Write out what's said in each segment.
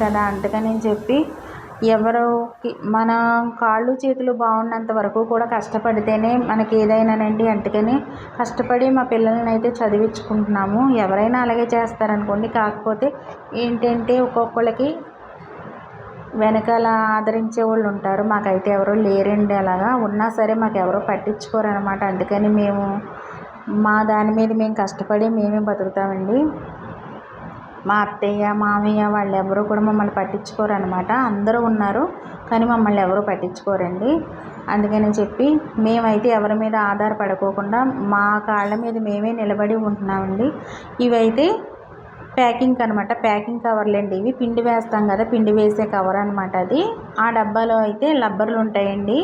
కదా? అందుకని చెప్పి ఎవరికి మన కాళ్ళు చేతులు బాగున్నంత వరకు కూడా కష్టపడితేనే మనకి ఏదైనానండి అందుకని కష్టపడి మా పిల్లల్ని అయితే చదివించుకుంటున్నాము. ఎవరైనా అలాగే చేస్తారనుకోండి. కాకపోతే ఏంటంటే ఒక్కొక్కళ్ళకి వెనకాల ఆదరించే వాళ్ళు ఉంటారు. మాకైతే ఎవరు లేరండి అలాగా. ఉన్నా సరే మాకు ఎవరో పట్టించుకోరు అనమాట అందుకని మేము మా దాని మీద మేము కష్టపడి మేమే బతుకుతామండి. మా అత్తయ్య మామయ్య వాళ్ళు ఎవరు కూడా మమ్మల్ని పట్టించుకోరు అనమాట అందరూ ఉన్నారు కానీ మమ్మల్ని ఎవరు పట్టించుకోరండి. అందుకని చెప్పి మేమైతే ఎవరి మీద ఆధారపడుకోకుండా మా కాళ్ళ మీద మేమే నిలబడి ఉంటున్నామండి. ఇవైతే ప్యాకింగ్ అనమాట ప్యాకింగ్ కవర్లు అండి ఇవి. పిండి వేస్తాం కదా పిండి వేసే కవర్ అనమాట అది. ఆ డబ్బాలో అయితే లబ్బర్లు ఉంటాయండి.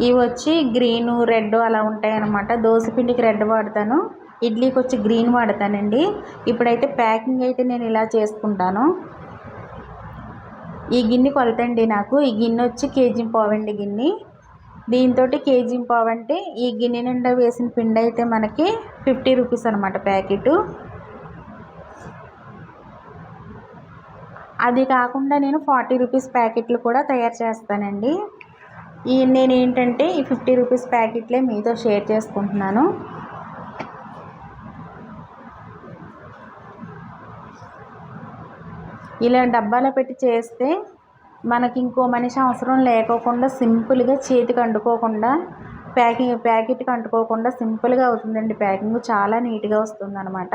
ఇవి వచ్చి గ్రీన్ రెడ్ అలా ఉంటాయి అనమాట దోశ పిండికి రెడ్ వాడతాను. ఇడ్లీకి వచ్చి గ్రీన్ వాడతానండి. ఇప్పుడైతే ప్యాకింగ్ అయితే నేను ఇలా చేసుకుంటాను. ఈ గిన్నె కొలతండి నాకు. ఈ గిన్నె వచ్చి కేజీ పావండి గిన్నె. దీంతో కేజీ పావు అంటే ఈ గిన్నె నిండా వేసిన పిండి అయితే మనకి ఫిఫ్టీ రూపీస్ అనమాట ప్యాకెట్. అది కాకుండా నేను ఫార్టీ రూపీస్ ప్యాకెట్లు కూడా తయారు చేస్తానండి. ఈ నేను ఏంటంటే ఈ ఫిఫ్టీ రూపీస్ ప్యాకెట్లే మీతో షేర్ చేసుకుంటున్నాను. ఇలా డబ్బాలో పెట్టి చేస్తే మనకి ఇంకో మనిషి అవసరం లేకోకుండా సింపుల్గా చేతికి అంటుకోకుండా ప్యాకింగ్ ప్యాకెట్కి అంటుకోకుండా సింపుల్గా అవుతుందండి. ప్యాకింగ్ చాలా నీట్గా వస్తుందన్నమాట.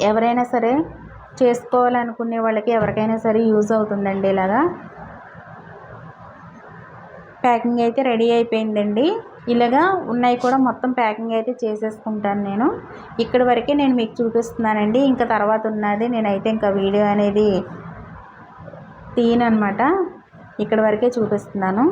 ఎవరైనా సరే చేసుకోవాలనుకునే వాళ్ళకి ఎవరికైనా సరే యూజ్ అవుతుందండి ఇలాగా. ప్యాకింగ్ అయితే రెడీ అయిపోయిందండి. ఇలాగా ఉన్నాయి కూడా మొత్తం ప్యాకింగ్ అయితే చేసేసుకుంటాను నేను. ఇక్కడి వరకే నేను మీకు చూపిస్తున్నానండి. ఇంకా తర్వాత ఉన్నది నేనైతే ఇంకా వీడియో అనేది తీయనమాట ఇక్కడ వరకే చూపిస్తున్నాను.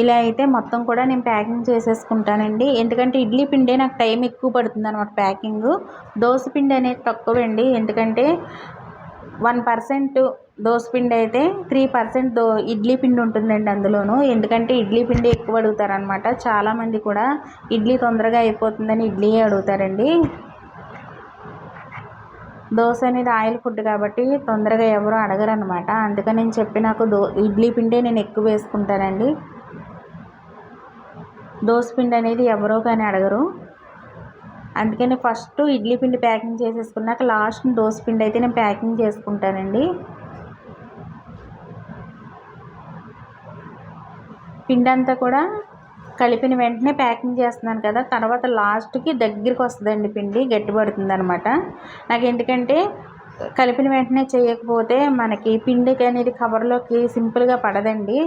ఇలా అయితే మొత్తం కూడా నేను ప్యాకింగ్ చేసేసుకుంటానండి. ఎందుకంటే ఇడ్లీ పిండే నాకు టైం ఎక్కువ పడుతుంది అనమాట ప్యాకింగ్. దోశ పిండి అనేది తక్కువ అండి ఎందుకంటే వన్ పర్సెంట్ దోశ పిండి అయితే త్రీ పర్సెంట్ దో ఇడ్లీ పిండి ఉంటుందండి అందులోను. ఎందుకంటే ఇడ్లీ పిండి ఎక్కువ అడుగుతారనమాట చాలామంది కూడా ఇడ్లీ తొందరగా అయిపోతుందని ఇడ్లీ అడుగుతారండి. దోశ అనేది ఆయిల్ ఫుడ్ కాబట్టి తొందరగా ఎవరు అడగరు అనమాట అందుకని నేను చెప్పి నాకు దో ఇడ్లీ పిండే నేను ఎక్కువ వేసుకుంటానండి. పిండి అనేది ఎవరో కానీ అడగరు. అందుకని ఫస్ట్ ఇడ్లీ పిండి ప్యాకింగ్ చేసేసుకున్నాక లాస్ట్ పిండి అయితే నేను ప్యాకింగ్ చేసుకుంటానండి. పిండి అంతా కూడా కలిపిన వెంటనే ప్యాకింగ్ చేస్తున్నాను కదా తర్వాత లాస్ట్కి దగ్గరికి వస్తుందండి పిండి గట్టిపడుతుంది అనమాట నాకు ఎందుకంటే కలిపిన వెంటనే చేయకపోతే మనకి పిండికి అనేది కవర్లోకి సింపుల్గా పడదండి.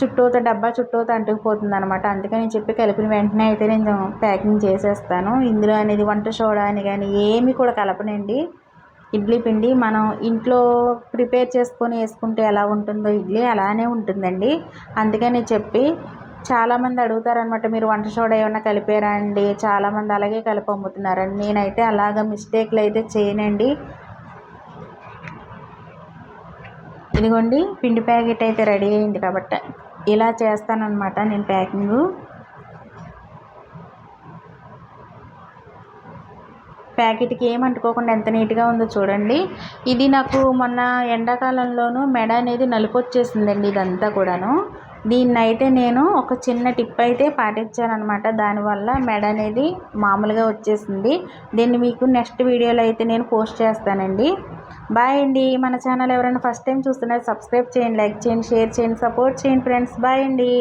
చుట్టూతో డబ్బా చుట్టూతో అంటుకుపోతుంది అనమాట అందుకని చెప్పి కలిపిన వెంటనే అయితే నేను ప్యాకింగ్ చేసేస్తాను. ఇందులో అనేది వంట సోడా అని కానీ ఏమి కూడా కలపనండి. ఇడ్లీ పిండి మనం ఇంట్లో ప్రిపేర్ చేసుకొని వేసుకుంటే ఎలా ఉంటుందో ఇడ్లీ అలానే ఉంటుందండి. అందుకని చెప్పి చాలామంది అడుగుతారనమాట మీరు వంట సోడా ఏమన్నా కలిపారా అండి? చాలామంది అలాగే కలిపి అమ్ముతున్నారండి నేనైతే అలాగ మిస్టేక్లు అయితే చేయనండి. ఇదిగోండి పిండి ప్యాకెట్ అయితే రెడీ అయింది కాబట్టి. ఇలా చేస్తానన్నమాట నేను ప్యాకింగ్. ప్యాకెట్కి ఏమంటుకోకుండా ఎంత నీట్గా ఉందో చూడండి. ఇది నాకు మొన్న ఎండాకాలంలోనూ మెడ అనేది నలుపు వచ్చేసిందండి ఇదంతా కూడాను. దీన్ని అయితే నేను ఒక చిన్న టిప్ అయితే పాటించానమాట దానివల్ల మెడ అనేది మామూలుగా వచ్చేసింది. దీన్ని మీకు నెక్స్ట్ వీడియోలో అయితే నేను పోస్ట్ చేస్తానండి. బాయ్ అండి. మన ఛానల్ ఎవరైనా ఫస్ట్ టైం చూస్తున్నారు సబ్స్క్రైబ్ చేయండి లైక్ చేయండి షేర్ చేయండి సపోర్ట్ చేయండి ఫ్రెండ్స్. బాయ్ అండి.